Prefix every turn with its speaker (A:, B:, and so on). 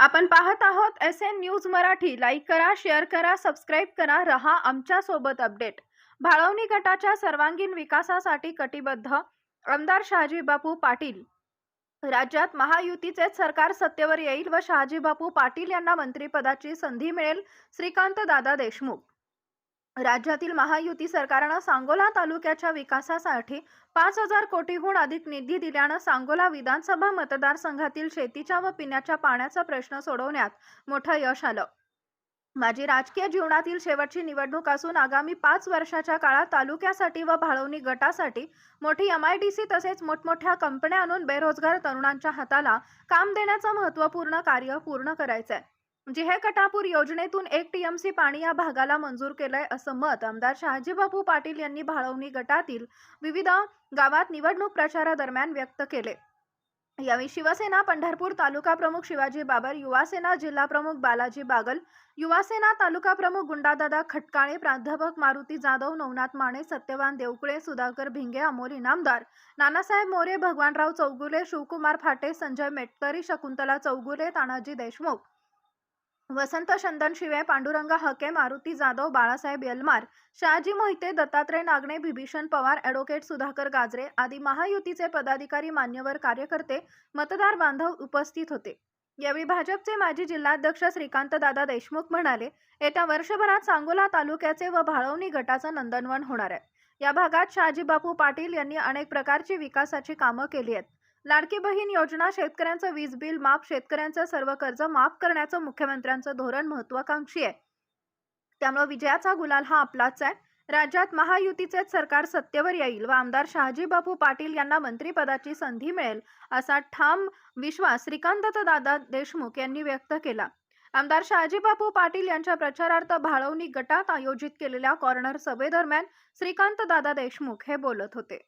A: आपण पाहत आहोत S N news Marathi. Like करा शेअर करा सबस्क्राईब करा रहा आमच्यासोबत अपडेट भाळवणी गटाच्या सर्वांगीण विकासासाठी कटिबद्ध आमदार शहाजी बापू पाटील. राज्यात महायुतीचेच सरकार सत्तेवर येईल व शहाजी बापू पाटील यांना मंत्रिपदाची संधी मिळेल श्रीकांत दादा देशमुख. राज्यातील महायुती सरकारनं सांगोला तालुक्याच्या विकासासाठी पाच हजार कोटीहून अधिक निधी दिल्यानं सांगोला विधानसभा मतदारसंघातील शेतीच्या व पिण्याच्या पाण्याचा प्रश्न सोडवण्यात मोठं यश आलं. माझी राजकीय जीवनातील शेवटची निवडणूक असून आगामी पाच वर्षाच्या काळात तालुक्यासाठी व भाळवणी गटासाठी मोठी एम आय डी सी तसेच मोठमोठ्या कंपन्या आणून बेरोजगार तरुणांच्या हाताला काम देण्याचं महत्त्वपूर्ण कार्य पूर्ण करायचं आहे म्हणजे जिहे कटापूर योजनेतून एक टीएमसी पाणी या भागाला मंजूर केलंय असं मत आमदार शहाजीबापू पाटील यांनी भाळवणी गटातील विविध गावात निवडणूक प्रचारादरम्यान व्यक्त केले. यावेळी शिवसेना पंढरपूर तालुका प्रमुख शिवाजी बाबर युवासेना जिल्हा प्रमुख बालाजी बागल युवासेना तालुका प्रमुख गुंडादादा खटकाळे प्राध्यापक मारुती जाधव नवनाथ माने सत्यवान देवकुळे सुधाकर भिंगे अमोल इनामदार नानासाहेब मोरे भगवानराव चौगुले शिवकुमार फाटे संजय मेटकरी शकुंतला चौगुले तानाजी देशमुख वसंत शंदन शिवे पांडुरंग हके मारुती जाधव बाळासाहेब यलमार शहाजी मोहिते दत्तात्रय नागणे बिभीषण पवार ॲडव्होकेट सुधाकर गाजरे आदी महायुतीचे पदाधिकारी मान्यवर कार्यकर्ते मतदार बांधव उपस्थित होते. यावेळी भाजपचे माजी जिल्हाध्यक्ष श्रीकांत दादा देशमुख म्हणाले येत्या वर्षभरात सांगोला तालुक्याचे व भाळवणी गटाचं नंदनवन होणार आहे. या भागात शहाजीबापू पाटील यांनी अनेक प्रकारची विकासाची कामं केली आहेत. लाडकी बहीण योजना शेतकऱ्यांचं वीज बिल माफ शेतकऱ्यांचं सर्व कर्ज माफ करण्याचं मुख्यमंत्र्यांचं धोरण महत्वाकांक्षी आहे. त्यामुळे विजयाचा गुलाल हा आपलाच आहे. राज्यात महायुतीचेच सरकार सत्तेवर येईल व आमदार शहाजी बापू पाटील यांना मंत्रिपदाची संधी मिळेल असा ठाम विश्वास श्रीकांत दादा देशमुख यांनी व्यक्त केला. आमदार शहाजीबापू पाटील यांच्या प्रचारार्थ भाळवणी गटात आयोजित केलेल्या कॉर्नर सभेदरम्यान श्रीकांत दादा देशमुख हे बोलत होते.